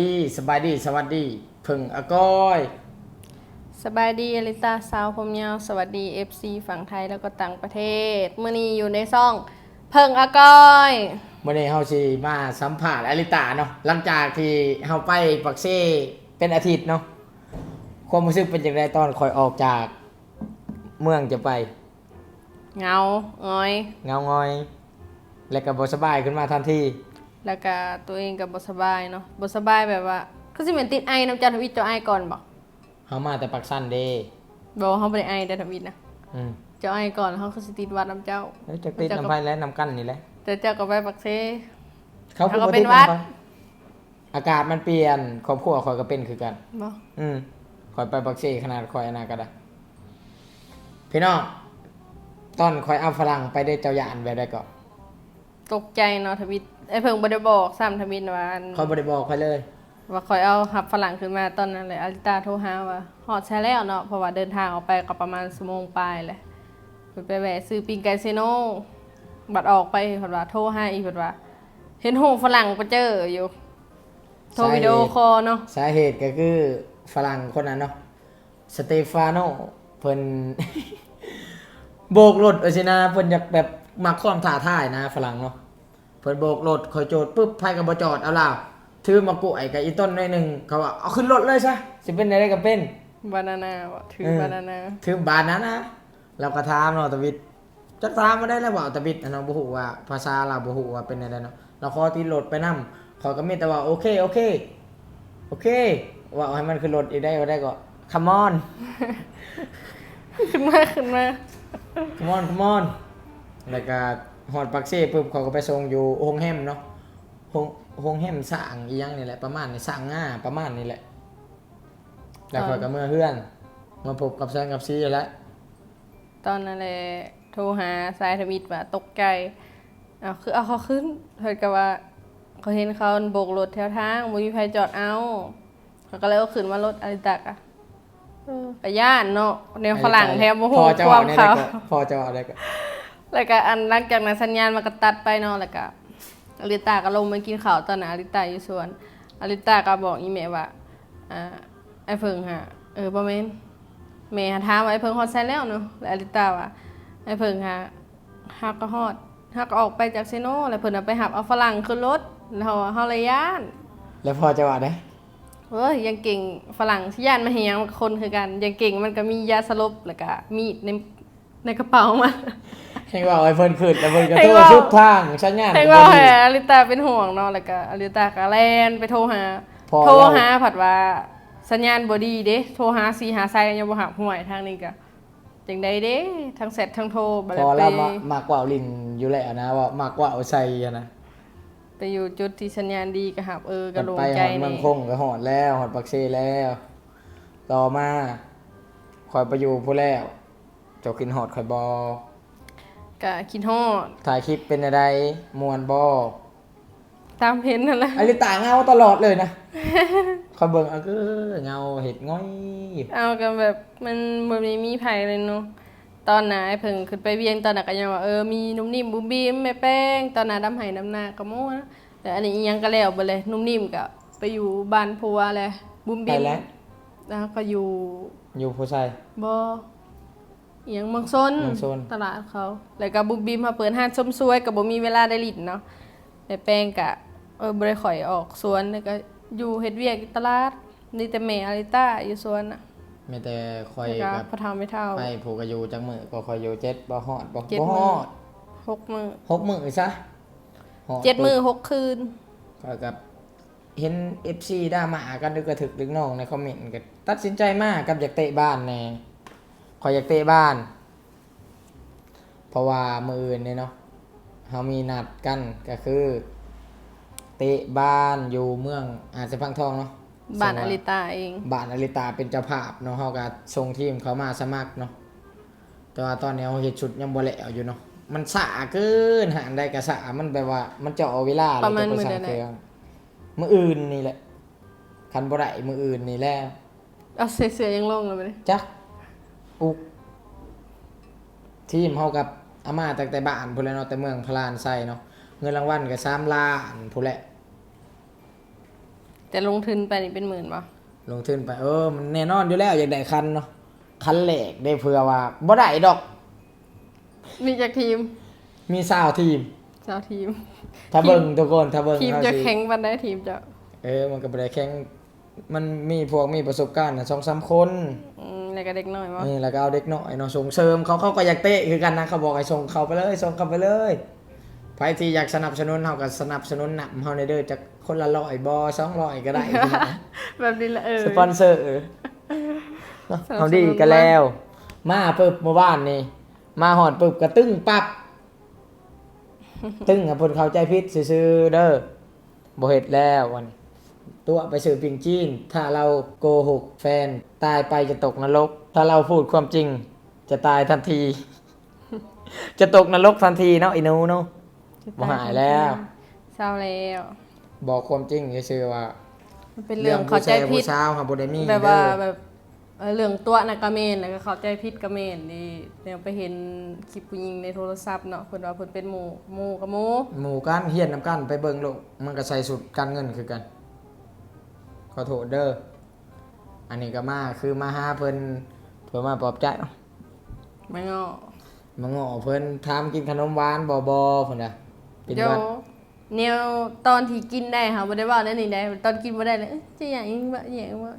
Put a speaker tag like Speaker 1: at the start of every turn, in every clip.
Speaker 1: ดีสบายดีสวัสดีเพึ่งอาก้อย
Speaker 2: สบายดีอลิตาสาวผมยาวสวัสดี FC ฝั่งไทยแล้วก็ต่างประเทศเมื่อนี้อยู่ในซ่อง เพิ่งอาก้อย
Speaker 1: วันนี้เฮาสิมาสัมภาษณ์อลิตาเนาะหลังจากที่เฮาไปปักเซ่เป็นอาทิตย์เนาะความรู้สึกเป็นอย่างไรตอนคอยออกจากเมืองจะไป
Speaker 2: เหงาอ้อย
Speaker 1: เงางอย และก็บ่สบายขึ้นมาทันที
Speaker 2: แล้วก็ตัวเองกับบสบายเนาะบสบายแบบว่าก็สิเหมือนติดไอน้ำจันทวิทย์เจ้าไอก่อนบอก
Speaker 1: เฮามาแต่ปักสั้นเด้
Speaker 2: บอกว่าเขาไม่ได้ไอแต่ทวิทย์นะ
Speaker 1: อืม
Speaker 2: เจ้าไอก่อนเขาคือสิติดวัดน้ำเจ้า
Speaker 1: เอ้ยจะติดน้ำไฟและน้ำกั้นนี่แหละ
Speaker 2: แต่เจ้าก็ไปปักเซ
Speaker 1: เขา
Speaker 2: เขาก็
Speaker 1: บ่
Speaker 2: เป็น
Speaker 1: ติ
Speaker 2: หวัดำ
Speaker 1: ไฟอากาศมันเปลี่ยนครอบครัวคอยก็เป็นคือกัน
Speaker 2: บอก
Speaker 1: อืมคอยไปปักเซ่ขนาดคอยอนาก็ได้พี่น้องตอนคอยเอาฝรั่งไปได้เจ้าหยานแบบได้ก็
Speaker 2: ตกใจเนาะทวิต ไอเพิ่งบ่ได้บอกซ้ำทวิตว่าอัน
Speaker 1: เขาบ่ได้บอกใครเลย
Speaker 2: ว่าคอยเอาหับฝรั่งขึ้นมาตอนนั้นเลยอาริตาโทรหาว่าฮอดใช้แล้วเนาะเพราะว่าเดินทางออกไปก็ประมาณชั่วโมงปลายแหละเพิ่นไปแวะซื้อปิงไก่เซโนบัดออกไปเพิ่นว่าโทรหาอีกเพิ่นว่า เห็นหูฝรั่งไปเจออยู่ โทรวิดีโอคอลเนาะ
Speaker 1: สาเหตุก็คือฝรั่งคนนั้นเนาะสเตฟานโนเพิ่น โบกรถเอาสินะเพิ่นอยากแบบมาความท้าทายนะฝรั่งเนาะ เพิ่นโบกรถคอยโจดปุ๊บไผก็บ่จอดเอาล่ะถือมากุไอ้กับอีต้นหน่อยหนึงเขาว่าเอาขึ้นรถเลยซะสิเป็นอะไรก็เป็น
Speaker 2: บานานาว่ะถือ
Speaker 1: เออ
Speaker 2: บานานา
Speaker 1: คือบานนั้นนะเราก็ถามเนาะตะวิดจักถามมาได้แล้วว่าตะวิดอันเนาะบ่ฮู้ว่าภาษาเราวบ่ฮู้ว่าเป็นอะไรเนาะเราขอที่รถไปนำเขาก็มีแต่ว่าโอเคโอเค โอเค ว่าเอาให้มันขึ้นรถอีกได้ก็ได้ก็ come on
Speaker 2: ขึ้นมาขึ้นมา
Speaker 1: come on come on แล้วก็ ฮอดปักเซ่ปุ๊บเขาก็ไปส่งอยู่โรงแรมเนาะโรงโรงแรมสร้างอีหยังนี่แหละประมาณนี้สร้างง่าประมาณนี้แหละ แล้วเขาก็เมื่อเฮือน มาพบกับแซงกับซีแล้ว
Speaker 2: ตอนนั้นแหละโทรหาสายทวิตว่าตกใจเอาคือเอาเขาขึ้นเพิ่นก็ว่าเขาเห็นเขาโบกรถแถวทางบ่มีใครจอดเอาเขาก็เลยเอาขึ้นมารถอาริตากะเออก็ย่านเนาะแนวฝรั่งแถวโมโห
Speaker 1: พอจะ
Speaker 2: ค
Speaker 1: เอา
Speaker 2: วาม
Speaker 1: ได้
Speaker 2: เขา
Speaker 1: ก็พอจะเอาได้ก็
Speaker 2: แล้วก็อันหลังจากนั้นสัญญาณมันก็ตัดไปเนาะแล้วก็อาริตาก็ลงมากินข้าวตอนนั้นอาริตาอยู่สวนอาริตาก็บอกอีเมลว่าอ่าไอ้เพิ่งฮะเออบ่แม่นแม่ถามว่าไอ้เพิ่งฮอดไซแล้วเนาะแล้วอาริตาว่าไอ้เพิ่งฮะฮักก็ฮอดฮักก็ออกไปจากเซโนแล้วเพิ่นเอาไปหับเอาฝรั่งขึ้นรถแล้วเฮาเฮาเลยย่าน
Speaker 1: แล้วพอจะว่าได้
Speaker 2: เฮ้ยยังเก่งฝรั่งที่ย่านมาเฮียงคนคือกันยังเก่งมันก็มียาสลบแล้วก็มีดใน ในกระเป๋ามัน
Speaker 1: ให้ว่าไอ้เพิ่นขึ้นแล้วเพิ่นก็
Speaker 2: ให้
Speaker 1: โทร
Speaker 2: ว่า
Speaker 1: ชุดทางสัญญาณ
Speaker 2: ให้ว่าให้อลิตาเป็นห่วงเนาะแล้วก็อลิตาก็แลนไปโทรหา
Speaker 1: พอ
Speaker 2: โทร
Speaker 1: แล้ว
Speaker 2: หาผัดว่าสัญญาณบ่ดีเด้โทรหาสีหาไซยังบ่หับห่วยทางนี้ก็จังใดเด้ทั้งเสร็จทั้งโทรบ่
Speaker 1: พ
Speaker 2: ได้
Speaker 1: อ
Speaker 2: ไป
Speaker 1: แล้วมามากกว่าลินอยู่แล้วนะว่ามากกว่าเอาใส่อะนะ
Speaker 2: ไปอยู่จุดที่สัญญาณดีก็หับเออก็
Speaker 1: มัน
Speaker 2: โลง
Speaker 1: ไป
Speaker 2: ใจ
Speaker 1: หอดเมื
Speaker 2: นี่
Speaker 1: องคงก็หอดแล้วหอดปักเซแล้ว ต่อมาคอยไปอยู่ผู้แล้ว เจ้ากินหอดคอยบอ
Speaker 2: ก็คิดฮอด
Speaker 1: ถ่ายคลิปเป็นอะไรมวนบอ
Speaker 2: ตามเห็นนั่นแหละ
Speaker 1: อลิตาเงาตลอดเลยนะ คอยเบิ่งเอาคือเงาเห็ดง่อย
Speaker 2: เอากันแบบมันบ่ได้มีไผเลยเนาะตอนน่ะไอ้เพิ่งขึ้นไปเวียงตอนน่ะก็ยังว่าเออมีนุ่มนิ่มบุ้มบีมแม่แป้งตอนน่ะดำไห้ดำหน้าก็โม้นะแต่อันนี้อีหยังก็แล้วไปเลยนุ่มนิ่มก็ไปอยู่บ้านผัวแหละบุ้ม
Speaker 1: ไป
Speaker 2: บีม
Speaker 1: แล้ว
Speaker 2: แล้วก็อยู่
Speaker 1: อยู่ผู้ชาย
Speaker 2: บ่ อีหยังเมืองซน
Speaker 1: เมืองซน
Speaker 2: ตลาดเขา แล้วก็บุ้มบีมมาเปิดห้านชมสวยก็บ่มีเวลาได้ลิ้นเนาะแม่แป้งก็เออบ่ได้ข่อยออกสวนแล้วก็อยู่เฮ็ดเวียกอยู่ตลาดนี่แต่แม่อาริต้าอยู่สวนน่ะ
Speaker 1: มีแต่คอย
Speaker 2: แล้วก็
Speaker 1: กับ
Speaker 2: พอเท่าไม่เท่า
Speaker 1: ไปผูกอายุจังมือก็คอยอยู่เจ็ดบ่ฮอดบ่
Speaker 2: เจ็ด
Speaker 1: บ่
Speaker 2: มื้
Speaker 1: ฮ
Speaker 2: อ
Speaker 1: อด
Speaker 2: หกมือ
Speaker 1: หกมือซะฮอ
Speaker 2: เจ็ดมือ
Speaker 1: ปุ๊บ
Speaker 2: หกคืน
Speaker 1: ก็กับเห็น FC ด่ามากันดึกกระถึกดึกน้องในคอมเมนต์ก็ตัดสินใจมากกับอยากเตะบ้านแน่ค อยอยากเตะบ้าน เพราะว่ามืออื่นเนี่ยเนาะเฮามีนัดกันก็คือ เตะบ้านอยู่เมืองอาจจะพังทองเนาะ
Speaker 2: บ้าน
Speaker 1: ซึ่
Speaker 2: อง
Speaker 1: ว่
Speaker 2: ลิตาเอง
Speaker 1: บ้านอลิตาเป็นเจ้าภาพเนาะเฮาก็ส่งทีมเขามาสมัครเนาะแต่ว่าตอนนี้เฮาเฮ็ดชุดยังบ่แล้วอยู่เนาะมันสาเกินหางได้ก็สามันแบบว่า มันเจาะเวลา
Speaker 2: ประมาณ
Speaker 1: แล้ว
Speaker 2: มื้อ
Speaker 1: จ
Speaker 2: ใด
Speaker 1: สั่งเครื่องมื้ออื่นนี่แหละคันบ่ได้มื้ออื่นนี่แหละ
Speaker 2: เอาเสือๆยังลงเลยไหม
Speaker 1: จัก อุก ทีมเฮากับอาม่าตั้งแต่บ้านพุ่นแหล้วเนาะแต่เมืองพลานไซเนาะเงินรางวัลก็3ล้านพุ่นแหละ
Speaker 2: แต่ลงทุนไปนี่เป็นหมื่นป่ะ
Speaker 1: ลงทุนไปเออมันแน่นอนอยู่แล้วอยากได้คันเนาะคันแหลกได้เผื่อว่าบ่ได้ดอก
Speaker 2: มีจากทีม
Speaker 1: มีสาวทีม
Speaker 2: เจ้าทีม
Speaker 1: ถ้าเบิ่งทุกคนถ้าเบิ่ง
Speaker 2: ทีม
Speaker 1: เอา
Speaker 2: จะ
Speaker 1: สิ
Speaker 2: แข่งบันไดทีมจะ
Speaker 1: เออ มันก็บ่ได้แข่ง มันมีพวกมีประสบการณ์นะสองสามคน
Speaker 2: อืม แล้วก็เด็กน้อยป่ะ
Speaker 1: นี่แล้วก็เอาเด็กน้อยเนาะส่งเสริมเขาเขาก็อยากเตะคือกันนะเขาบอกให้ส่งเขาไปเลยส่งเขาไปเลยใครที่อยากสนับสนุนเขาก็สนับสนุนนำเขาในเด้อจากคนละร้อยบอสองร้อยก็ได้
Speaker 2: แบบนี้แหละเออ
Speaker 1: สปอนเซอร์เออเนาะเอาดีกันแล้ว มาปึ๊บเมื่อวานนี่มาหอนปึ๊บกระตึ้งปั๊บตึ้งกับคนเข้าใจพิษซื้อๆเด้อบ่เฮ็ดแล้ววันนี้ ตัวไปสื่อปิงจีน ถ้าเราโกหกแฟน ตายไปจะตกนรก ถ้าเราพูดความจริง จะตายทันที จะตกนรกทันทีเนาะไอ้หนูเนาะบ่หายแล้ว
Speaker 2: เศร้าแล้ว
Speaker 1: บอกความจริงซื่อๆว่า
Speaker 2: มันเป็นเรื่องเข้าใจผิด
Speaker 1: ผู้สาวครับบ่ได้มี
Speaker 2: แบบว่า
Speaker 1: เด้อ
Speaker 2: แบบเออเรื่องตัวนักกระเมนแล้วก็เข้าใจผิดกระเมนนี่เดี๋ยวไปเห็นคลิปผู้หญิงในโทรศัพท์เนาะเพิ่นว่าเพิ่นเป็นหมู่หมู่กับหมู่
Speaker 1: หมู่กันเฮียนนำกันไปเบิ่งโลกมันก็ใส่สุดการเงินคือกัน ขอโทษเด้ออันนี้ก็มาคือมาหาเพิ่นเพื่อมาปลอบใจเนาะ
Speaker 2: ไม่งอ
Speaker 1: มาง้อเพิ่นถามกินขนมหวานบ่บ่เพิ่นน่ะเป็น
Speaker 2: เดี๋ยว
Speaker 1: หวัด
Speaker 2: แนวตอนที่กินได้ค่ะบ่ได้เว่าได้นี่ได้ตอนกินบ่ได้เลยเอ๊ะจะอย่างนี้บ่อย่างนี้บ่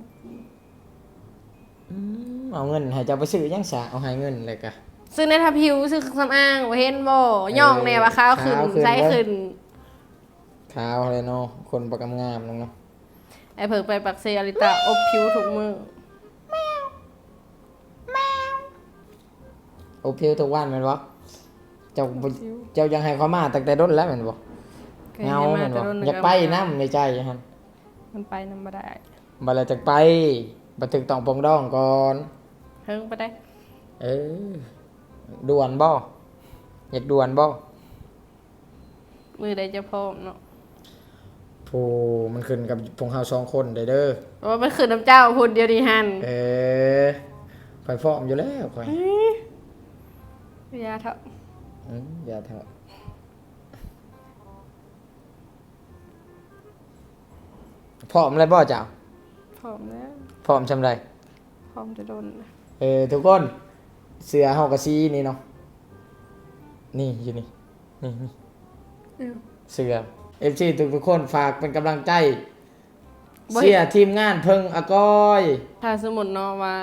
Speaker 1: อืมเอาเงินให้เจ้าไปซื้อหยังซะเอาให้เงินเลยกะ
Speaker 2: ซึ่งในทับผิวซึ่งสำอางบ่เห็นบ่ย่องแน่ว่าขาวขึ้น
Speaker 1: ขาวขึ้น
Speaker 2: ใสขึ้น
Speaker 1: ขาวเลยเนาะคนประกำงามนึงเนาะ
Speaker 2: ไอ้เพิ่งไปปักเซอริตาอบผิวทุกมื้อ
Speaker 1: โอเพิวทุกวันแม่นบ่เจ้าบ่เจ้ายังให้เขามาตั้งแต่ต้นแล้วแม่นบ่
Speaker 2: เคย
Speaker 1: เงา
Speaker 2: ให้
Speaker 1: แม่นบ่
Speaker 2: แต่โด
Speaker 1: อยากไปน้ำในใจหั่น
Speaker 2: มันไปนำบ่ได้
Speaker 1: บัดแล้วจักไปบัดถึกต้องปองดองก่อน
Speaker 2: เพิ่งไปได้
Speaker 1: เออด่วนบ่อยากด่วนบ่
Speaker 2: มือใดจะพร้อมเนาะ
Speaker 1: ผู้มันขึ้นกับพวกเฮาสองคนได้เด้อ
Speaker 2: เพราะว่ามันคือน้ำเจ้าพุ่นเดียวดีหัน
Speaker 1: เออข่อยพร้อมอยู่แล้วข่อย
Speaker 2: ยาเถอะ
Speaker 1: อืมอย่าเถอะพร้อมเลยบ่เจ้า
Speaker 2: พร้อมแล้ว
Speaker 1: พร้อมชำไร
Speaker 2: พร้อมจะโดน
Speaker 1: เออทุกคน เสือเฮากะซีนี่เนาะนี่อยู่นี่นี่นี่เสือ FC ทุกทุกๆคนฝากเป็นกำลังใจ
Speaker 2: บ่
Speaker 1: เสียทีมงานเพิ่งอากอย
Speaker 2: ถ้าสมมุติเนาะว่า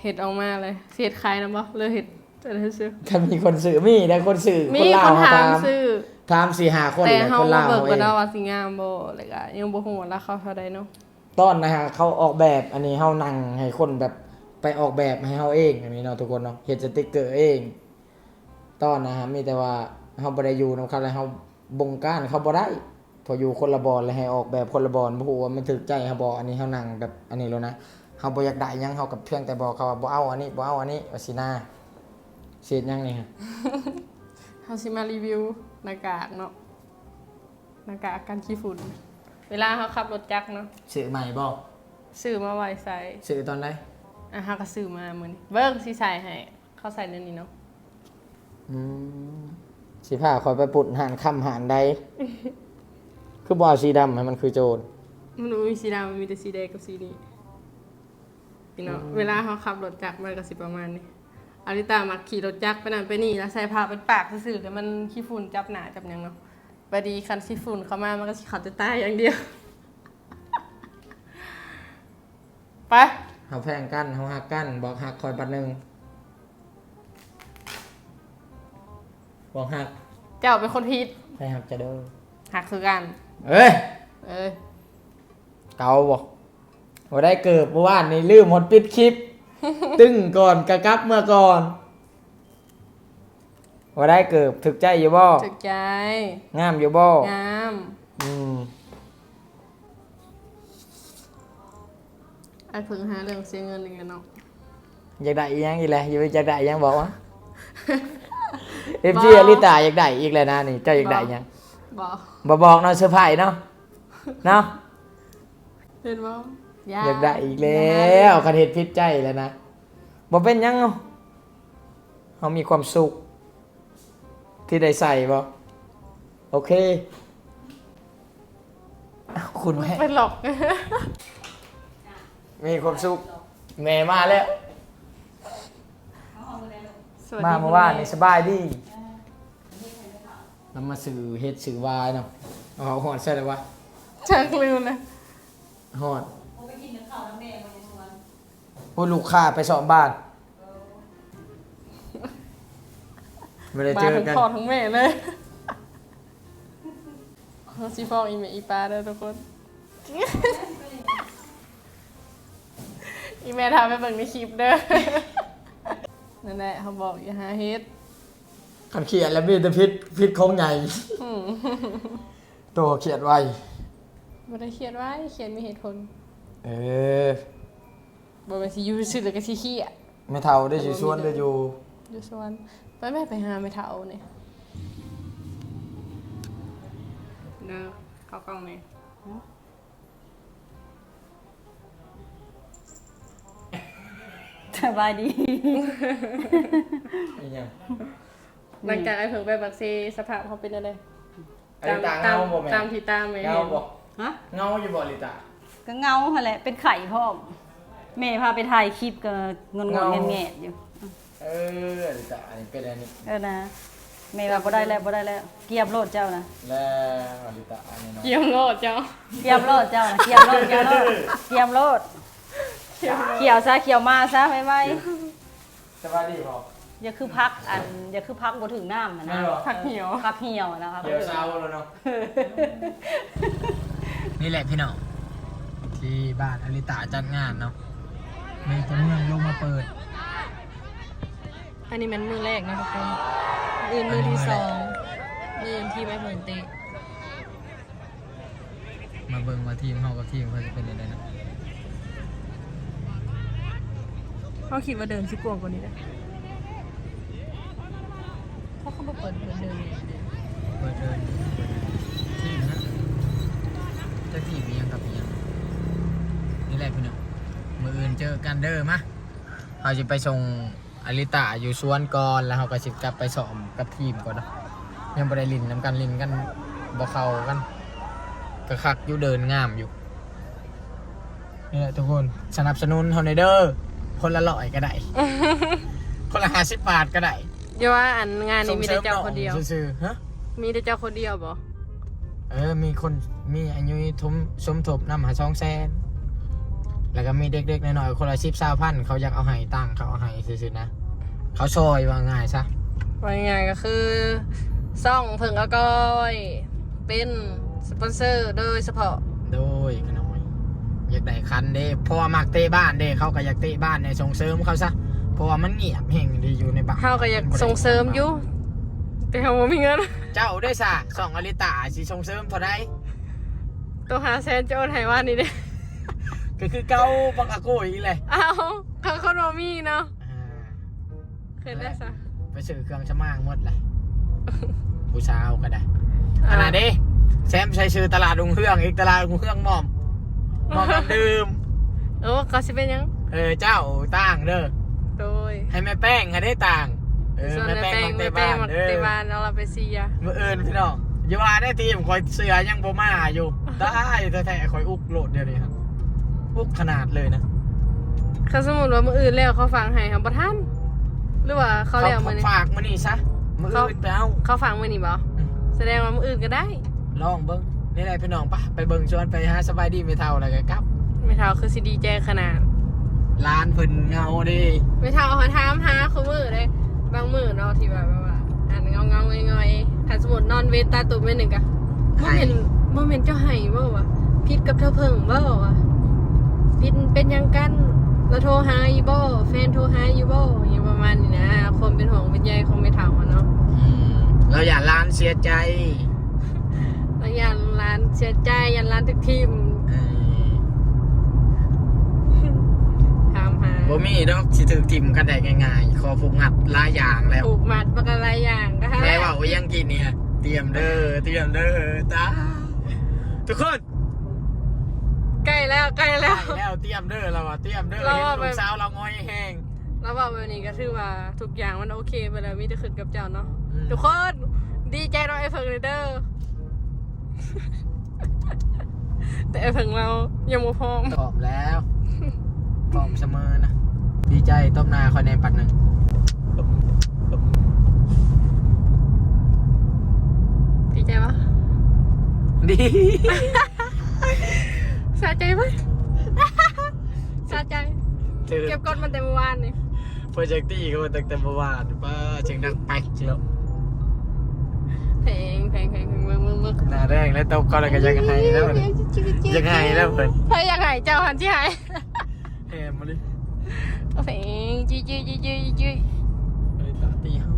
Speaker 2: เห็ดออกมาเลยเสียดขายนะบ่เลยเห็ดจะได้ซื้อ
Speaker 1: ถ้ามีคนสื่อมีแต่คนสื่อ
Speaker 2: มี
Speaker 1: คนลา
Speaker 2: ค
Speaker 1: วนเขา
Speaker 2: ถาม
Speaker 1: ถาม
Speaker 2: ซื้อ
Speaker 1: ถามสี่หาคน
Speaker 2: แต่
Speaker 1: เลย
Speaker 2: เฮา
Speaker 1: คน
Speaker 2: มา
Speaker 1: ลาว
Speaker 2: เบิก
Speaker 1: เขา
Speaker 2: ก็
Speaker 1: เอง
Speaker 2: ได้ว่าสิงามบ่แล้วก็ยังบ่ฮู้ว่าราคาเท่าใดเนาะ
Speaker 1: ต้นนะฮะเขาออกแบบอันนี้เฮานั่งให้คนแบบไปออกแบบให้เฮาเองอันนี้เนาะทุกคนเนาะเฮ็ดสติกเกอร์เองต้นนะฮะมีแต่ว่าเฮาบ่ได้อยู่นำเขาแล้วเฮา บงการเขาบ่ได้พออยู่คนละบอลเลยให้ออกแบบคนละบอลบ่ฮู้ว่ามันถูกใจเฮาบ่อันนี้เฮานั่งแบบอันนี้แล้วนะเฮาบ่อยากได้หยังเฮากับเพียงแต่บอกเขาว่าบ่เอาอันนี้บ่เอาอันนี้ว่าสินะเสียดหยังนี่ฮะ
Speaker 2: เฮาสิมารีวิวหน้ากากเนาะหน้ากากกันขี้ฝุ่น เวลาเฮาขับรถจักรเนาะ
Speaker 1: ซื้อใหม่บ่
Speaker 2: ซื้อมาไว้ใส่
Speaker 1: ซื้อตอนไหน
Speaker 2: อะเฮาก็ซื้อมามื้อนี้เบิ่งสิใส่ให้เขาใส่ในนี้เนาะ
Speaker 1: อืม สิพาคอยไปปุดหานคำหานใด คือบอสีดำให้มันคือโจร
Speaker 2: มันบ่มีสีดำมันมีแต่สีแดงกับสีนี้พี่เนาะเวลาเฮาขับรถจักรมันก็สิประมาณนี้อาริตามักขี่รถจักรไปนั่นไปนี่แล้วใส่ผ้าเป็นปากซื่อๆแต่มันขี้ฝุ่นจับหน้าจับหยังเนาะบดนีคันขี้ฝุ่นเข้ามามันก็สิเข้าแต่ใต้อย่างเดียว ไป
Speaker 1: เขาแพงกันเขาหักกัน บอกหักคอยปัดหนึ่งบอกหัก
Speaker 2: เจ้าเป็นคนผิด
Speaker 1: ให้หักจะเด้อ
Speaker 2: หักคือกัน
Speaker 1: เอ้ย
Speaker 2: เอ้ย
Speaker 1: เกาบอกว่าได้เกิดเมื่อวานนี่ลืมหมดปิดคลิป ตึ้งก่อนกระกับเมื่อก่อนว่าได้เกิดถึกใจอยู่บ่
Speaker 2: ถึกใจ
Speaker 1: งามอยู่บ่
Speaker 2: งาม
Speaker 1: อืม
Speaker 2: ไอ้เพิ่งหาเรื่องเสียเงินอีกแล้วเนาะ
Speaker 1: อยากได้อีกยังอีกแล้วอยู่อยากได้อีกยังบอกวะ เอฟซีอลิตาอยากได้อีกแล้วนะนี่เจ้าอยากได้อีกยัง
Speaker 2: บอก
Speaker 1: บ่บอกเนาะเซอร์ไพรส์เนาะเนาะ
Speaker 2: เห็นบ่
Speaker 1: อยากได้อีกแล้วคันเฮ็ดผิดใจแล้วนะบ่เป็นหยังเนาะเฮามีความสุข ที่ได้ใส่บ่โอเคอ้าวคุณแม่
Speaker 2: ไปหลอก
Speaker 1: มีความสุขแม่มาแล้ว
Speaker 2: สวัสดี
Speaker 1: มาเมื่อวานนี่สบายดีนำมาสื่อเฮ็ดสื่อวายเนาะเอาหอดใช่เลยวะ
Speaker 2: ชักลืมเลย
Speaker 1: หอดพูดลูกค้าไปสอบบ้านไม่ได้
Speaker 2: มา
Speaker 1: เจอ
Speaker 2: ถึง
Speaker 1: กัน
Speaker 2: พอทั้งแม่เลยเขาซีฟองอีเมอีปลาเด้อทุกคน อีแม่ทำไปเบิ่งในคลิปเด้อ นั่นแหละเขาบอกอย่าหาเฮ็ด
Speaker 1: คำเขียนแล้วมีแต่พิษพิษของไง
Speaker 2: อืม
Speaker 1: ตัวเขียนไว้
Speaker 2: บ่ได้เขียนไว้เขียนมีเหตุผล
Speaker 1: เออ
Speaker 2: บ่แม่นสิอยู่ซื่อๆแล้วก็สิขี้อะ
Speaker 1: ไม่เท่าได้อยู่ส่วนได้อยู่
Speaker 2: อยู่สวนไปแม่ไปหาไม่เท่านี่เด้อเข้ากล้องนี่
Speaker 3: สบายดี
Speaker 1: อีหยัง
Speaker 2: หลังจากไอ้เพิ่งไปบักซีสภาพเขาเป็นอะไร
Speaker 1: อลิตาเงาบ่แม่
Speaker 2: ตามที่ตามไม่
Speaker 1: เงา
Speaker 2: เห็น
Speaker 1: บ่
Speaker 3: ฮะ
Speaker 1: เงาอยู่บ่อลิตา
Speaker 3: ก็เงาหั่นแหละ เป็นไข่พ่อมแม่พาไปถ่ายคลิปก็งอนงอน
Speaker 1: เงา
Speaker 3: แงะๆอยู่
Speaker 1: เอออลิตาอันนี้เป็นอันนี้
Speaker 3: เออนะแม่ว่าบ่ได้แล้วบ่ได้แล้ว เกียบโลดเจ้านะ
Speaker 1: แล้วอลิตาอันนี้เนาะ
Speaker 2: เกี่ยวโลดเจ้า
Speaker 3: เกียบโลดเจ้านะเกียบโลดเกียบโลดเกียบโลด เขียวซะเขียวมาซะไว้ไว้
Speaker 1: สบายดีบ่
Speaker 3: อย่าคือพักอันอย่าคือพักบ่ถึงน้ำนะ
Speaker 1: ไม่
Speaker 3: นะ
Speaker 1: หรอ
Speaker 2: ผักเหี่ยว
Speaker 3: พักเหี่ยวนะครับ
Speaker 1: เดี๋ยวเช้าแล้วเนาะนี่แหละพี่น้องที่บ้านอลิตาจัดงานเนาะมีจะเมืองลงมาเปิด
Speaker 2: อันนี้มันมือแรกนะทุกคนมือมือที่สองมือที่ไม่เพิ่งเตะ
Speaker 1: มาเบิ่งว่าทีมเฮากับทีมเขาจะเป็นยังไงเนาะ
Speaker 2: เขาคิดว่าเดินสิกวงกว่านี้นะเพราะเขามาเปิดเปิดเดินเปิ
Speaker 1: ดเดินทีมนะจะทีมมียังกับมียังนี่แหละพี่น้องมืออื่นเจอกันเด้อมาเราจะไปส่งอลิตาอยู่สวนก่อนแล้วเราก็สิกลับไปสอบกับทีมก่อนเนาะยังบ่ได้ลินน้ำกันลินกันบ่เข้ากันก็คักอยู่เดินงามอยู่นี่แหละทุกคนสนับสนุนเฮาในเด้อ คนละร้อยก็ได้ คนละห้าสิบบาทก็ได้
Speaker 2: เดี๋ยวว่าอันงานนี้มีแต่เจ้าคนเดียว
Speaker 1: ส่งสริมน้องซื่อๆฮะ
Speaker 2: มีแต่เจ้าคนเดียวบ่
Speaker 1: เออ มีคน มีอายุทุมสมทบนำหาช่องแซน แล้วก็มีเด็กๆน้อยๆคนละสิบสาวพัน เขาอยากเอาให้ตังค์เขาเอาให้ซื่อๆนะ เขาซอยว่าง่ายซะ
Speaker 2: ว่าง่ายๆก็คือซ่องเพิ่งอาก้อย เป็นสปอนเซอร์โดยเฉพาะ
Speaker 1: โดยขน้อย อยากได้คันเด้เพราะว่ามักเตะบ้านเด้เขาก็อยากเตะบ้านในส่งเสริมเขาซะเพราะว่ามันเงียบแห่งดีอยู่ในบ้าน
Speaker 2: เฮาก็อยากส่งเสริมอยู่แต่เฮาบ่มีเงิน
Speaker 1: เจ้าได้ซะสองอลิตาสิส่งเสริมเท่าได
Speaker 2: ตัวหาแสนจะโอนให้ว่านี่เด้
Speaker 1: ก็คือเก้าปักอาโก้อีกเลย
Speaker 2: อ้าวเขาคนบ่มีเนาะ
Speaker 1: อ่า
Speaker 2: เคยได้ซะ
Speaker 1: ไปซื้อเครื่องชะมางหมดเลยผู้สาวก็ได้ขนาดนี้แซมใช้ชื่อตลาดลุงเฮืองอีกตลาดลุงเฮืองหม่อม หม่อมน้ำดื่ม
Speaker 2: เออก็สิเป็นหยัง
Speaker 1: เออเจ้าต่างเด้อ
Speaker 2: โดย
Speaker 1: ให้แม่แป้งให้ได้ต่างเออ
Speaker 2: ส่วน
Speaker 1: แม่
Speaker 2: แม่
Speaker 1: แป้ง
Speaker 2: แป้ง
Speaker 1: มาเตะ
Speaker 2: แม่แป้
Speaker 1: บ้างน
Speaker 2: มา
Speaker 1: เออ
Speaker 2: เตะบ้านเอาเราไปเสีย
Speaker 1: มือเอินพี่น้องอย่าว่าได้ทีมคอยเสือยังบ่มาอยู่ได้แท้ๆคอยอุกโหลดเดียวนี้ครับอุกขนาดเลยนะ
Speaker 2: เขาสมมุติว่ามื้ออื่นแล้วเขาฟังให้เฮาบ่ทันหรือว่าเขาแล้วมื้อนี้
Speaker 1: ฝากมานี่ซะมือ
Speaker 2: เขา
Speaker 1: อื่นไปเอา
Speaker 2: เขาฟังมื้อนี้บ่แสดงว่ามื้ออื่นก็ได้
Speaker 1: ลองเบิ้ง นี่แหละพี่น้องปะไปเบิ้งชวนไปหาสบายดีไม่เท่าอะไรกันครับ
Speaker 2: ไม่เท่าคือสิดีใจขนาด
Speaker 1: ร้านเพิ่นเงาดิ
Speaker 2: ไม่เท่าเขาถามหาคือมือเลยบางมือเนาะที่แบบว่าอันเงาเงาๆงอยๆถ้าสมมตินอนเวทตาตุ่มไม่หนึ่งกะโมเมนโมเมนเจ้าไห้บ่วะพิษกับเธอเพิ่งบ่วะพิษเป็นหยังกันเราโทรหาอีบ่แฟนโทรหาอีบ่อย่างประมาณนี้นะคนเป็นห่วงเป็นใยคงไม่เท่าอะเนาะ
Speaker 1: อืมเราอย่าร้านเสียใจ
Speaker 2: แล้ว ยันร้านเสียใจยันร้านทุกทีม
Speaker 1: เออ
Speaker 2: ถามหา
Speaker 1: บ่มีดอกสิถือทิมกันได้ง่ายๆขอผูกงัดหลายอย่างแล้ว
Speaker 2: ถูกมัดประกันหลายอย่างก็ฮะ
Speaker 1: แม่ว่าว่ายังกินเนี่ย เตรียมเด้อเตรียมเด้อตาทุกคน
Speaker 2: ใกล้แล้วใกล้แล้ว
Speaker 1: ไปแล้วเตรียมเด้อเราอะเตรียมเด้อ
Speaker 2: เรา
Speaker 1: เห็น
Speaker 2: ว่า
Speaker 1: ลู
Speaker 2: ไป
Speaker 1: กสาวเราง้อยแห้ง
Speaker 2: แล้วว่าแบบนี้ก็ถือว่าทุกอย่างมันโอเคไปแล้วมีแต่ขึ้นกับเจ้าเนาะ
Speaker 1: อืม
Speaker 2: ทุกคนดีใจน้องไอ้เฟิงเลยเด้อ แต่ไอ้เพิ่งเรายังบ่พร้อม
Speaker 1: พร้อมแล้วพร้อมเสมอนะ ดีใจต้มนาคอยในปัดหนึ่ง
Speaker 2: ดีใจปะ
Speaker 1: ดี
Speaker 2: สะใจปะสะใจ เก็บกดมันแต่เมื่อวานนี่
Speaker 1: โปรเจกต์ตี้ก็มาตั้งแต่เมื่อวานป้าเชียงดังไปเชียว
Speaker 2: เพลงเพลงเพลงเพลงมึงมึงมึง
Speaker 1: หน้าแรงแล้วตบก็เลยก็ยังไงแล้วมันยังไงแล้วเพิ่น
Speaker 2: ถ้ายังไงเจ้าหันที่หาย
Speaker 1: แหมมาดิ
Speaker 2: เพลงจุยจุยจุยจุยจุย
Speaker 1: เฮ้ยตาตีเฮา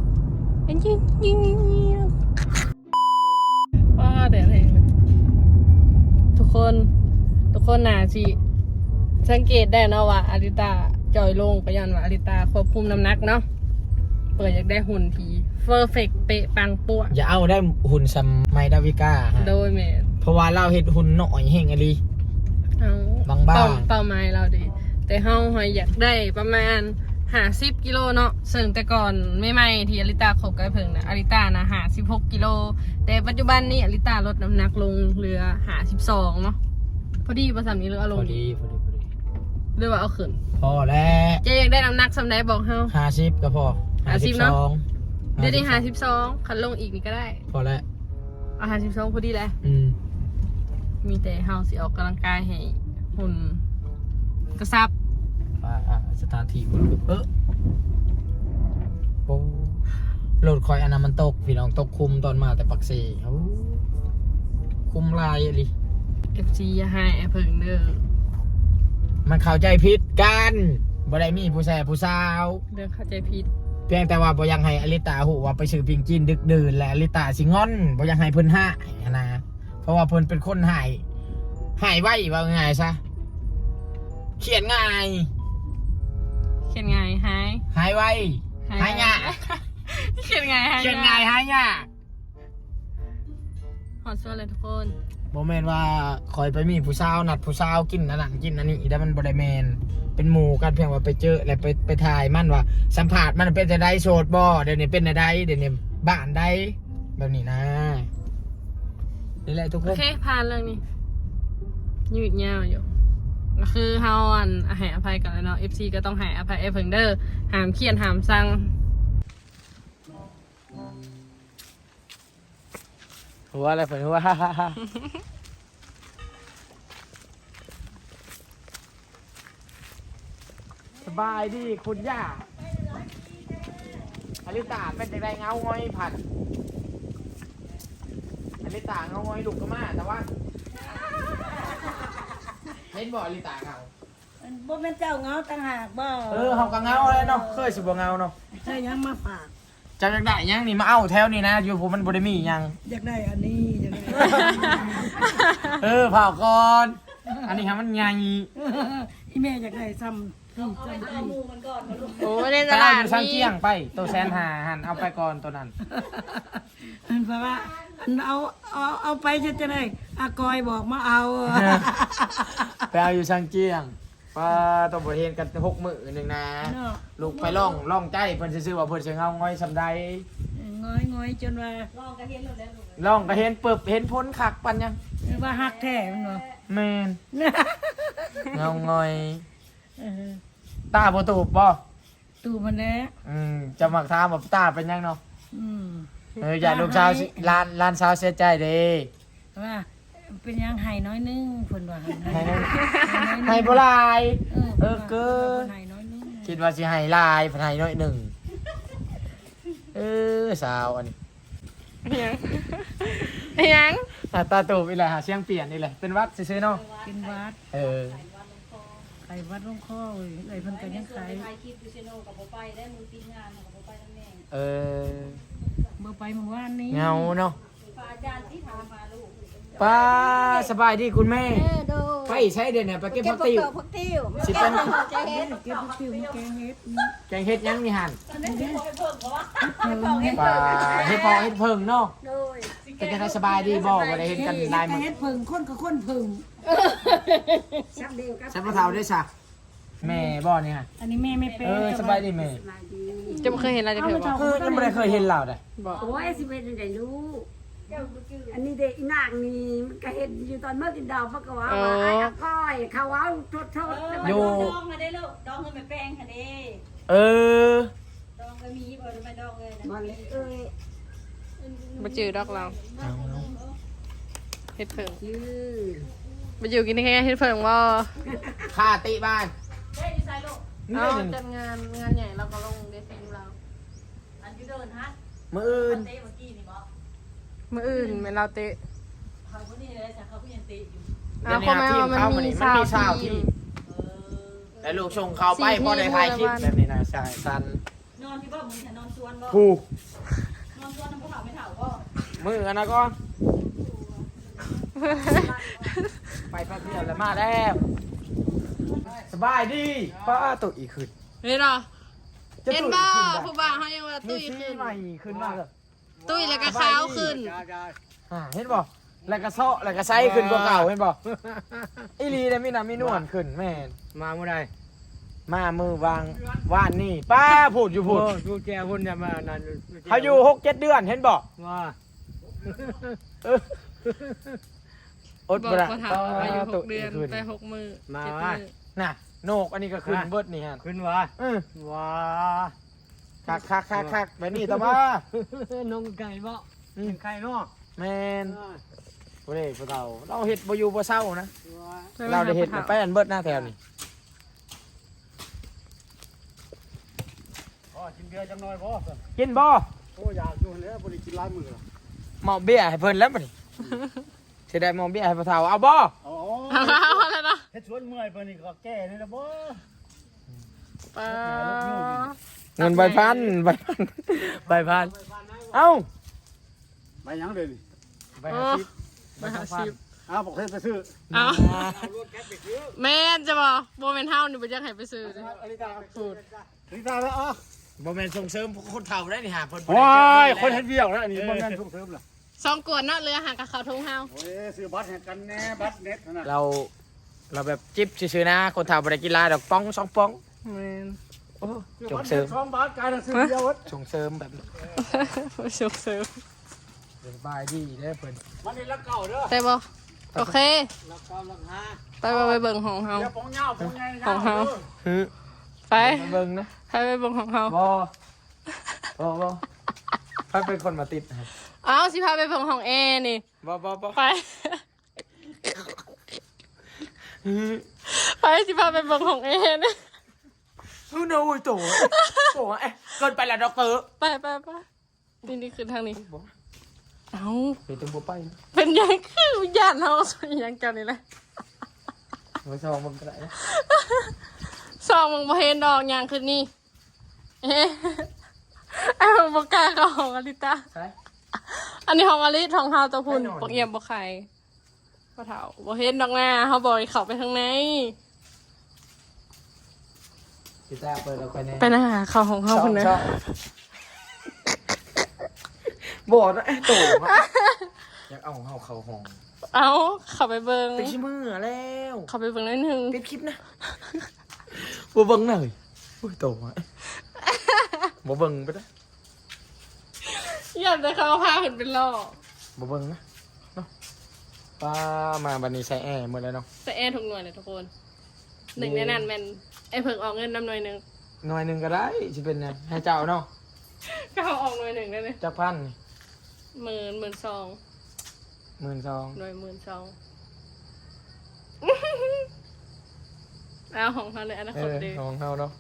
Speaker 2: เป็นจุยจุยว้าแต่เพลงเลยทุกคนทุกคนน่าสิสังเกตได้เนาะว่าอาริตาจอยลงไปย้อนว่าอาริตาควบคุมน้ำหนักเนาะ เปิดอยากได้หุ่นทีเฟอร์เฟกเป๊ะปังปัว
Speaker 1: อย่าเอาได้หุ่นซัมไมดาวิก้าฮะ
Speaker 2: โดยแม่
Speaker 1: เพราะว่าเราเห็ดหุ่นหน่อยแห่งอลี
Speaker 2: เอา
Speaker 1: บางบ้าน
Speaker 2: เป้เป้าหมายเราดี แต่เฮาหอยอยากได้ประมาณหาสิบกิโลเนาะซึ่งแต่ก่อนไม่ไม่ๆที่อลิตาคบกับไอ้เพิ่งนะอลิตานะหาสิบหกกิโล แต่ปัจจุบันนี้อลิตาลดน้ำหนักลงเหลือหาสิบสองเนาะพอดีประสามนี้หรือเอาล
Speaker 1: พ
Speaker 2: ง
Speaker 1: อดีพอดีพอดี
Speaker 2: หรือว่าเอาขึ้น
Speaker 1: พอแล้ว
Speaker 2: เจะอยากได้น้ำหนักสำได้บอกเฮา
Speaker 1: ห้าสิบก็พอ
Speaker 2: ห้าสิบเนอะ
Speaker 1: สอง
Speaker 2: เดี๋ยวได้หาสิบสองคันลงอีกนี่ก็ได้
Speaker 1: พอแล้ว
Speaker 2: เอาหาสิบสองพอดีแหละ
Speaker 1: อืม
Speaker 2: มีแต่เฮาสิออกกำลังกายให้หุ่นกระซับ
Speaker 1: อ่าอ่าสถานที่บุญเออโอ้โหลดคอยอันนั้นมันตก พี่น้องตกคุมตอนมาแต่ปักเซ่โอ้คุมลายอลี
Speaker 2: FC อย่าให้ไอ้เพิ่งเด้อ
Speaker 1: มันเข้าใจผิดกันบ่ได้มีผู้แส่ผู้สาว
Speaker 2: เรื่องเข้าใจผิด
Speaker 1: เพียงแต่ว่าบ่อยังให้อลิตาหูว่าไปซื้อปิงจินดึกดื่นและอลิตาสิงอนบ่อยังให้เพิ่นหายนะเพราะว่าเพิ่นเป็นคนหายหายไวว่าง่ายซะเขียนง่าย
Speaker 2: เขียนไงหาย
Speaker 1: หายไวหายยาก
Speaker 2: เขียนไงหาย
Speaker 1: เขียนง่ายหายยาก
Speaker 2: หอดส่วนเลยทุกคน
Speaker 1: บ่แม่นว่าคอยไปมีผู้สาวนัดผู้สาวกินอันนั้นกินอันนี้แล้วมันบ่ได้แม่น เป็นหมู่กันเพียงว่าไปเจอแล้วไปไปถ่ายมันว่า สัมภาษณ์มันเป็นจะได้โสดบ่เดี๋ยวนี้เป็นจะได้เดี๋ยวนี้บ้านได้แบบนี้นะนี่แหละทุกค
Speaker 2: โอนเคผ่านเรื่องนี้ยืดยาวอยู่ก็คือเฮาอันให้อภัยกันแล้วเนาะ FC ก็ต้องให้อภัยเอเพิ่งเด้อหามเขียนหามสั่ง
Speaker 1: หัวอะไรเปิดหัว ฮ่าฮ่าฮ่าส บายดีคุณย่าอลิตาเป็นจังไดเงาง้อยผัดอลิตาเงาง้อยลูกก็มาแต่ว่าเห็นบ่อลิตาเงา
Speaker 3: บ่แม่นเจ้าเงาต่างหากบ่
Speaker 1: เออเขาก็เงาเลยเนาะเคยสิบ่เงาเนาะ
Speaker 3: ใช่ยังมาฝาก
Speaker 1: เจะอยากได้หยังนี่มาเอาแถวนี่นะอยู่ผมมันบ่ได้มีหยัง
Speaker 3: อยากได้อันนี้อยากได้
Speaker 1: เออเผาก่อนอันนี้ครับมันใหญ่
Speaker 3: อีแม่อยากได้ซ้ำ นี่ซ้ำนี่
Speaker 2: โอ้ใน
Speaker 1: ไป
Speaker 2: ต
Speaker 1: เอา
Speaker 2: ลา
Speaker 1: อ
Speaker 2: ด
Speaker 1: ยู่ซัง
Speaker 2: มี
Speaker 1: เกียงไปตัวแซนหาหันเอาไปก่อนตัวนั้น
Speaker 3: อันเพราะว่าอันเอาเอาเอาไปจะจะได้อากอยบอกมาเอา
Speaker 1: ไปเอาอยู่ซังเกียงป้าต้องบทเรียนกันหกมื้อหนึ่งนะ
Speaker 3: เนาะ
Speaker 1: ลูกไปล่องล่องใจเพิ่นซื่อๆว่าเพิ่นสิเอาง่อยสำใด
Speaker 3: งอยงอยจนว่า
Speaker 1: ล่องก็เห็นปึบเห็นพ้นคักปันยัง
Speaker 3: ว่าฮักแท้มันบ่
Speaker 1: แม่น เงาง่อย
Speaker 3: เออ
Speaker 1: ตาบ่ตูบบ่
Speaker 3: ตู่มันแน่
Speaker 1: อืมจะมักถามว่าตาเป็นยังเนาะ
Speaker 3: อืม
Speaker 1: เอออย่าลูกสาวสิลานลานสาวเสียใจเด้
Speaker 3: ว่าเป็นยังไห้น้อยนึงเพิ่นว่าไห้
Speaker 1: ให้
Speaker 3: น้อย
Speaker 1: นั่น
Speaker 3: นึง
Speaker 1: ให้บ่หลาย
Speaker 3: เออ
Speaker 1: เออเกิน
Speaker 3: ไห้น้อยนึง
Speaker 1: คิดว่าสิให้หลายเพิ่นให้น้อยหนึ่งเออสาวอันนี้
Speaker 2: ยังยัง
Speaker 1: หน้าตาตูบอีแหละหาเสียงเปลี่ยนนี่แหละเป็นวัดซื่อๆเนาะ
Speaker 3: เป็นวัด
Speaker 1: เออ
Speaker 3: ไข่วัดหลวงพ่อเว้ยไอ้เพิ่นก็ยังขาย
Speaker 1: เออ
Speaker 3: เมื่อไปเมื่อวานนี้
Speaker 1: เงาเนาะป้าสบายดีคุณแม่ไปใช้เดี๋ยวเนี่ยไปเก็บผักติ้ว
Speaker 4: พักติ้ว
Speaker 1: สิเป็น
Speaker 4: จะเห็น
Speaker 3: เก็บผักติ้วมาแกงเฮ็ด
Speaker 1: แกงเฮ็ดยังนี่หั่น
Speaker 3: เฮ็ด
Speaker 1: ป้าเฮ็ดพอเฮ็ดเพิ่งเนาะ
Speaker 4: โดย
Speaker 1: เป็นจังไดสบายดีบ่บ่ได้เฮ็ดกันหลายมื้อ
Speaker 3: เฮ็ดเพิ่งคนก็คนเพิ่ง
Speaker 4: ชักเดียวกับ
Speaker 1: ฉันบ่เฒ่าได้ซะแม่บ่เนี่ย
Speaker 3: อันนี้แม่ไม่เป็น
Speaker 1: เออสบายดีแม่
Speaker 2: จะไม่เคยเห็นอะไรจะเถอะบอก
Speaker 1: คือยังบ่ได้เคยเห็นเราเด้อ
Speaker 2: บอก
Speaker 4: โอ้ยสิเป็นจังไดลูกอันนี้เด็กนางนี่มันก็เห็นอยู่ตอนเมื่อกินดาวมันก็ว่าว่าไอ้อาก้อยเขาว่าโทษโทษ
Speaker 1: อยู่
Speaker 3: ดองมาได้ลูกดองเงินไปแป้งค่ะเด้
Speaker 1: เออ
Speaker 3: ดองก็มีบ่ไม่ดองเลยนะ
Speaker 4: มันเลยเอ้ย
Speaker 2: มาจือดอกเรา
Speaker 1: เอาเอา
Speaker 2: เฮ็ดเพิ่ง
Speaker 4: ชื่อ
Speaker 2: มาอยู่กินแค่เฮ็ดเพิ่งว่า
Speaker 1: ค่าติบ้าน
Speaker 3: เด้อยู่ไสลูก
Speaker 1: นี่
Speaker 2: เอา
Speaker 1: เลย
Speaker 2: จัดงานงานใหญ่เราก็ลงเดซิงเรา
Speaker 3: อันอยู่เดินฮะ
Speaker 1: มืออื่น
Speaker 3: เต้เมื่อกี้นี่บ่
Speaker 2: มื้ออื่นแม่นเราเตะ
Speaker 3: เขาผู้นี้เลยจ้ะเขาผู้ยังเตะอยู่
Speaker 2: เอาเข้ามาว่ามันมี
Speaker 1: มันมี
Speaker 2: สา
Speaker 1: สาวว
Speaker 2: ที
Speaker 1: ที่
Speaker 2: ม
Speaker 3: เออ
Speaker 1: แต่ลูกชงเขาไป
Speaker 2: สี่
Speaker 1: พอได้ถ่ายคลิป
Speaker 2: ทีม
Speaker 1: แบบนี้นะใช่สัน
Speaker 3: นอนที่บ่มึงจะนอนสวนบ่
Speaker 1: ผู้
Speaker 3: นอนสวนน้ำผู้เฒ่าไม่เฒ่าบ่
Speaker 1: มืออันนะก็ ไปแป๊บเดียวแล้วมาแล้วสบายดีป้าตุอีกขึ้น
Speaker 2: เห็นเหรอ
Speaker 1: จะ
Speaker 2: เห็น
Speaker 1: ตุ
Speaker 2: บ่
Speaker 1: อีกขึ้น
Speaker 2: ผู้บ่าวเฮายังว่า
Speaker 1: มี
Speaker 2: ตุ้ย
Speaker 1: ซี
Speaker 2: ขึ้น
Speaker 1: ใหม่ขึ้นมาเลย
Speaker 2: ตุ้ยแล้วก็ขาวขึ้น
Speaker 1: อ่าเห็นบ่แล้วก็เซาะแล้วก็ไซขึ้นกว่าเก่าเห็นบ่อีหลีเนี่ยมีน้ำมีนวลขึ้นแม่น
Speaker 5: มาเมื่อไร
Speaker 1: มามือวางว่านนี่ป้าพูดอยู่พูด
Speaker 5: ดูแกพุ่นจะมานั่น
Speaker 1: เขาอยู่หกเจ็ดเดือนเห็นบ่
Speaker 5: ว่า
Speaker 1: เอออด
Speaker 2: บอก
Speaker 1: บ่ละ
Speaker 2: ว่าถามอายุห
Speaker 1: ตุ
Speaker 2: กเดือน
Speaker 1: ขึ้น
Speaker 2: ไปหกมือ
Speaker 5: มา
Speaker 2: เจ็ด
Speaker 5: ว่า
Speaker 2: มือ
Speaker 1: น่ะโนกอันนี้ก็ขึ้นเบิดนี่ฮะ
Speaker 5: ขึ้นว่า
Speaker 1: เออ
Speaker 5: ว่า
Speaker 1: คักคักคักคักไปนี่ต่อมา
Speaker 5: น้องไก่บ่เป็นไก่เนาะ
Speaker 1: แมนบ่ได้พวกเราเราเฮ็ดบ่อยู่บ่เศร้านะ
Speaker 2: ปห
Speaker 1: เราได้เฮ็ด
Speaker 2: ผู้
Speaker 1: ไปอันเบิดหน้าแถวนี่
Speaker 5: อ๋อกินเบียร์จังน้อยบ่
Speaker 1: กินบ่
Speaker 5: โอ้อยากอยู่แล้วบ่ได้กินหลายมื้อ
Speaker 1: หมอเบี้ยให้เพิ่นแล้วบัดนี้ สิได้หมอเบี้ยให้พ่อเฒ่าเอาบ่
Speaker 5: อ๋อ
Speaker 2: เอาเอาแล้วนะ
Speaker 5: เฮ็ดสวนเมื่อยเพิ่นนี่ก็แก่นี่ละบ่
Speaker 2: ปา
Speaker 1: เงินใบพันใบพันใบพันเอ้า
Speaker 5: ไปหยังเด้นี่
Speaker 1: ใบห้าสิบ
Speaker 2: ไปหาสิบ
Speaker 5: อ้าวบอกให้ไปซื้อ
Speaker 2: เอา
Speaker 5: เอารถแก๊สไปซื้อ
Speaker 2: แม่นจะบอกโบแมนเฮานี่บ่อยากให้ไปซื้อเลย
Speaker 5: อลิตาพูดอลิตาแล้วอะ
Speaker 1: บ่แม่นส่งเสริมคนเฒ่าได้นี่หาเพิ่นบ่ได้
Speaker 5: ว้าย
Speaker 1: เจอ
Speaker 5: คนเฮ็ดเวียกแล้วอันนี้บ่แม่นส่งเสริมล่ะ
Speaker 2: สองกวนเนาะเรือหางกับเขาวทงเฮา
Speaker 5: โอ้ยซื้อบัตรให้กันแน่บัตรเน็ตนั่นน่ะ
Speaker 1: เราเราแบบจิ๊บซื่อๆนะ คนเฒ่าบ่ได้กินหลายดอกป้องสองป้อง
Speaker 2: แม่น
Speaker 1: โอ้
Speaker 5: ซื้อ
Speaker 1: ส่
Speaker 5: บั
Speaker 1: ง
Speaker 5: ตร
Speaker 1: เสริม
Speaker 5: สองบาทกายละซื้อเดียวเว้ย
Speaker 1: ส่งเสริมแบบ
Speaker 2: สุกเสริม
Speaker 1: สบายดีเด้อเพิ่น
Speaker 5: มันนี่ละเก่าเด้อ
Speaker 2: แต่บ่โอเค
Speaker 5: ละเก่าละห้า
Speaker 2: ไปบ่ไปเบิ่งของเฮา
Speaker 5: เดี๋ยวปองเหย้าปองใหญ่
Speaker 2: ของเฮา
Speaker 1: ฮึ
Speaker 2: ไป
Speaker 1: มาเบิ่งนะ
Speaker 2: ไปไปเบิ่งของเฮา
Speaker 1: บอบอบอใครเป็นคนมาติดนะครับ
Speaker 2: เอ้าสิพาไปเบิ่งของแอร์นี่
Speaker 1: บอบอบอ
Speaker 2: ไป ไปสิพาไปเบิ่งของแอร์นี่
Speaker 1: ฮู้โน้ยโตโตเอ๊ะเกินไปแล้วด็อกเตอร์
Speaker 2: ไปไปไปนี่นี่คือทางนี้ เอ้า
Speaker 1: เดี๋ยวต้องบัวไปนะ
Speaker 2: เป็นยังคือวิญญาณเฮาเป็นยังกันนี่แหละ
Speaker 1: มาชองมึงก็ได้นะ
Speaker 2: ซองมึงบ่เห็นดอกยางขึ้นนี่เอ๊ะไอ้มึงบ่กล้าเข้าของอลิตา
Speaker 1: ใช่
Speaker 2: อันนี้ของอลิของเฮาตัวพุ่น
Speaker 1: ไปหน่อย
Speaker 2: ปกเอี่ยมบ่ไข่บ่เฒ่าบ่เห็นดอกหน้าเฮาบ่ให้เข้าไปข้างใน
Speaker 1: พี่ตาเปิดเราไปแน่
Speaker 2: ไปหน้าเข้าของเฮาพุ่นนะ
Speaker 1: ชอบบอกนะไอ้โตอะอยากเอาของเฮาเข้าห้อง
Speaker 2: เอ้าเข้าไปเบิ่ง
Speaker 1: ปิดชิมือแล้ว
Speaker 2: เข้าไปเบิ่งหนิดนึง
Speaker 1: ปิดคลิปนะบัวเบิ่งหน่อยอุ้ยโตอะบัวเบิ่งไปได้
Speaker 2: อยากจะเข้าพาเพิ่นเป็นล่อ
Speaker 1: บัวเบิ่งนะเนาะป้ามาบันนี้ใส่แอร์หมดแล้วเนาะ
Speaker 2: แต่แอร์ทุกหน่วยเลยทุกคน หนึ่งในนั้นแม่นไอ้เพิ่งออกเงินนำหน่วยหนึง
Speaker 1: หน่อยหนึ่งก็ได้จะเป็นไงให้เจ้าเนาะ
Speaker 2: ก็เอาออกหน่วยหนึ่งได้เลย
Speaker 1: จักพัน
Speaker 2: หมื่นหมื่นสอง
Speaker 1: หมื่นสอง
Speaker 2: หน่วยหมื่นสองเอาของเขาเลยอนา
Speaker 1: เอ
Speaker 2: คต
Speaker 1: อ
Speaker 2: ดี
Speaker 1: ของเขาเนาะ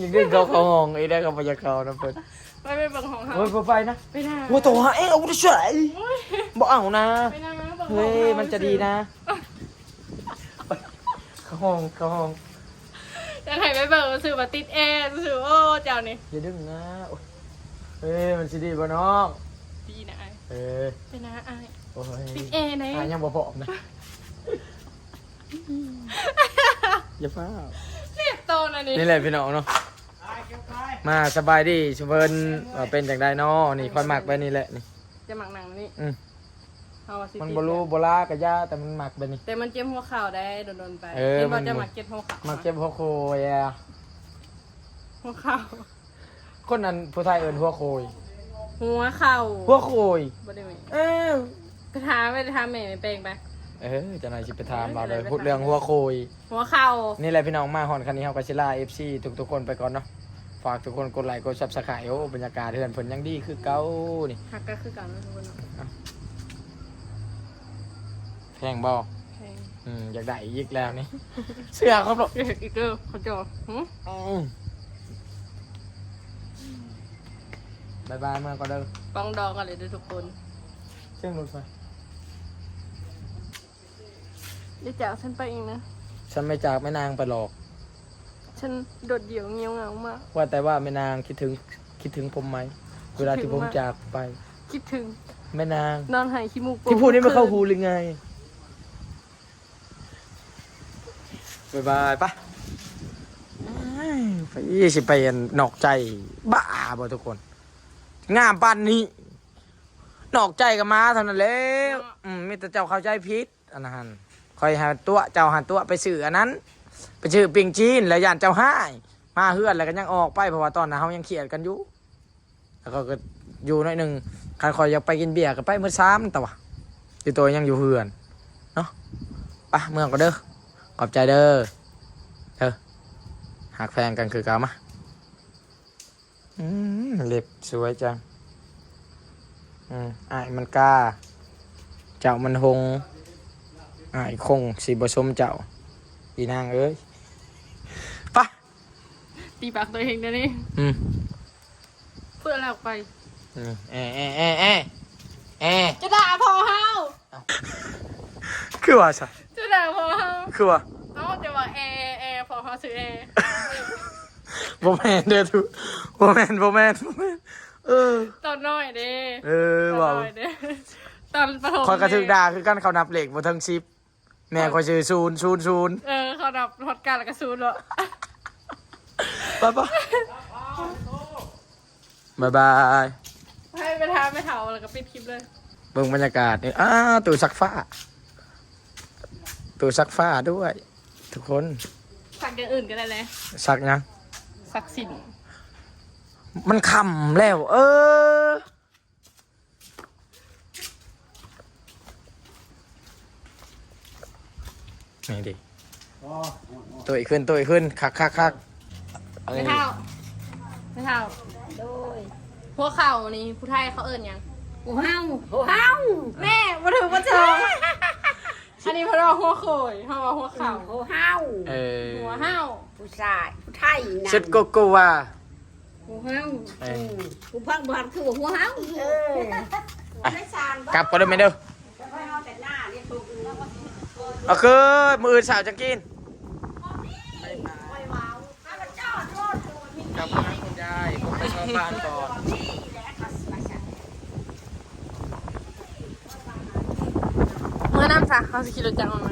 Speaker 1: ยังดึงเขาเขาห้องไอ้ได้กับพยาเขานะเพิ่น
Speaker 2: ไปไปเบิ่งของเขา
Speaker 1: โอ้ยบ่ไปนะ
Speaker 2: ไปนะ
Speaker 1: โอ้ยโตหาเอ้เอาดิเฉยบ่เอานะ
Speaker 2: ไปนะบิ่งของ
Speaker 1: เฮ้ย
Speaker 2: ขา
Speaker 1: มันจะดีนะเขาห้องเขาห้อง
Speaker 2: จะให้ไปเบิ่งสื่อว่าติดแอร์สื่อโอ้เจ้านี่
Speaker 1: อย่าดึงนะโอ้ยเฮ้ย มันสิดีบ่น้อง
Speaker 2: ดีนะไอ้
Speaker 1: เออ
Speaker 2: ไปนะไอ้
Speaker 1: โอ้ย
Speaker 2: ติดแอร์ไหน
Speaker 1: อะยังบ่พร้อมนะ อย่าฟ้า
Speaker 2: เรียบโตนะนี่
Speaker 1: นี่แหละพี่น้องเนาะ มาสบายดีชุเพิ่นว่าเป็นจังไดเนาะนี่ค่อยมักไปนี่แหละนี่
Speaker 2: จะหมักหนังนี่
Speaker 1: อืม
Speaker 2: เอาว่าสิ
Speaker 1: มัน
Speaker 2: ติด
Speaker 1: บ่รู้บ่ลากะยาแต่มันมักไปนี่
Speaker 2: แต่มันเจ็บหัวเข่าได้โดนๆไป
Speaker 1: เออ
Speaker 2: ที่
Speaker 1: มั
Speaker 2: ว่านจะหมักเจ็บหัวเข่า
Speaker 1: มักเจ็บหัวโคยอะ
Speaker 2: หัวเข่า
Speaker 1: คนนั้นผู้ไทยเอิ้นหัวโคย
Speaker 2: หัวเข่า
Speaker 1: หัวโคย
Speaker 2: บ่ได้แม่
Speaker 1: เออ
Speaker 2: ไปถามไปถามแม่ไม่เป็นไป
Speaker 1: เออจะนายสิไปถามเราเลยพูดเรื่องหัวโคย
Speaker 2: หัวเข่า
Speaker 1: นี่แหละพี่น้องมาฮอนคันนี้เฮาก็สิลา FC ทุกๆคนไปก่อนเนาะ ฝากทุกคนกดไลค์กด Subscribe โอ้บรรยากาศเฮือนเพิ่นยังดีคือเก่านี่
Speaker 2: หักก็คือกันนะทุกคนเนาะ
Speaker 1: แพงบ่
Speaker 2: แพง
Speaker 1: อืมอยากได้อีกแล้วนี่ เสื้อเขาบอก
Speaker 2: อีกเด้อเขาจะหืม
Speaker 1: อืมบายบายเมื่อก็เด้อ
Speaker 2: ปองดองกันเลยเด้อทุกคน
Speaker 1: เชื่องรถไฟ
Speaker 2: เดี๋ยวจากฉันไปเองนะ
Speaker 1: ฉันไม่จากแม่นางไปหรอก
Speaker 2: ฉันโดดเดี่ยวเงียวเหงามาก
Speaker 1: ว่าแต่ว่าแม่นางคิดถึงคิดถึงผมไหม เวลาที่ผมจากไป
Speaker 2: คิดถึง
Speaker 1: แม่นาง
Speaker 2: นอนหายขี้มูกโป่ง
Speaker 1: ที่พูดนี่ไม่เข้าหูหรือไงบายบายปะไปสิไปอันนอกใจ บ้าบ่ทุกคน งามปันนี้นอกใจกับมาเท่านั้นแหล้วอืมมีแต่เจ้าเข้าใจผิดอันนั้นคอยหาตัวเจ้าหันตัวไปสื่ออันนั้น ไปชื่อปิงจีนแล้วย่านเจ้าห้ายมาเฮือนแล้วก็ยังออกไปเพราะว่าตอนนั้นเฮายังเครียดกันอยู่แล้วก็ก็อยู่หน่อยหนึ่งคันคอยอยากไปกินเบียร์ก็ไปเมื่อซ้ำแต่ว่าที่ตัวยังอยู่เฮือนเนาะไปเมืองก็เด้อขอบใจเด้อเด้อหากแฟนกันคือเกามาอืมเล็บสวยจังอืมอ้ายมันกล้าเจ้ามันหงอ้ายคงสีบสมเจ้า อีนางเอ้ยไป
Speaker 2: ตีปากตัวเองเดี๋ยวนี้
Speaker 1: อืม
Speaker 2: เพื่ออะไรออกไป
Speaker 1: อืมแอะแอะแอะแอะแอะ
Speaker 2: จะด่าพอเฮา
Speaker 1: คือว่าซะ
Speaker 2: จะด่าพอเฮา
Speaker 1: คือว่า
Speaker 2: เอ้าจะว่าแอร์แอร์พอเฮาซื้อแอร์
Speaker 1: บ่แม่นเด้อทุบ่แม่นบ่แม่นบ่แม่นเออ
Speaker 2: ตอนน้อยเด้
Speaker 1: เออ
Speaker 2: ตอน
Speaker 1: ว่า
Speaker 2: น้อยเด้ตอนประถม
Speaker 1: คอยกระทึก
Speaker 2: เด่า
Speaker 1: คือกันเขานับเหล็กบ่ทั้งชิปแม่คอยชื่อศูนย์ศูนย์ศูนย์
Speaker 2: เออ เขาดับฮอตการแล้วก็ซูนแล้ว
Speaker 1: ไปปะบ๊ายบาย
Speaker 2: ให้ไปทานไปเถาแล้วก็ปิดคลิปเลย
Speaker 1: เบิ่งบรรยากาศนี่อ้าตู้ซักฟ้าตู้ซักฟ้าด้วย ทุกคน
Speaker 2: สักอย่างอื่นก็ได้เลย
Speaker 1: ซักยัง
Speaker 2: สักสิน
Speaker 1: มันคำแล้ว เออ นี่ดิ ตัวอีกขึ้นตัวอีกขึ้นคักคักคักเอา
Speaker 2: ไม่
Speaker 1: นี่
Speaker 2: เท่าไม่เท่า
Speaker 4: โดย
Speaker 2: พวกเข่านี่ผู้ไทยเขาเอิ้นหยัง
Speaker 4: หัวเฮาหัวเฮา
Speaker 2: แม่มาถึงมาเจออันนี้เพราะว่าหัวโขยเพราะว่าหัวเข่า
Speaker 4: หัวเฮา
Speaker 1: เออ
Speaker 2: หัวเห่า
Speaker 4: ผู้ชายผู้ไทยนะ
Speaker 1: เช็ดโกโก้ว่า
Speaker 4: หัวเฮา
Speaker 1: เออ
Speaker 4: ผู้พังบ้านคือหัวเฮาเออไม่สาน
Speaker 1: กลับก็ได้ไหมเด้อ
Speaker 4: ไม่เอาแต่หน้าเนี่ยถูกแล้วก็
Speaker 1: เอาคือมืออื่นสาวจะกิน
Speaker 4: ไม่เมาถ้ามันจอดรถโดนที่
Speaker 1: ก ลับมาคุณยายผมไปซ่อมบ้านก่อน
Speaker 4: นี่แหละก็สวยจัง
Speaker 2: เมื่อน้ำสาเขาสกิลจังมาไหม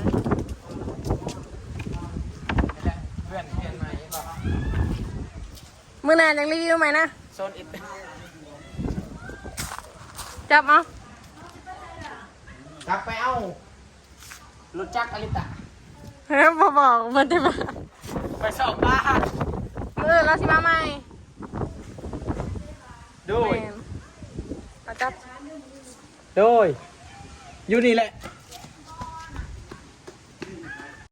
Speaker 1: เพื่อนเพื่อนใหม่บอก
Speaker 2: เมื่อนานยังรีวิวไหมนะ
Speaker 1: โซนอิด
Speaker 2: จับเอา
Speaker 1: กลับไปเอารถจักรอลิตา
Speaker 2: เฮ้ยบอบอกมันจะมา
Speaker 1: ไปสอบบ้าน
Speaker 2: เมื่อเราสิมาใหม่
Speaker 1: โดย
Speaker 2: แม่นเอาจับ
Speaker 1: โดยอยู่นี่แหละ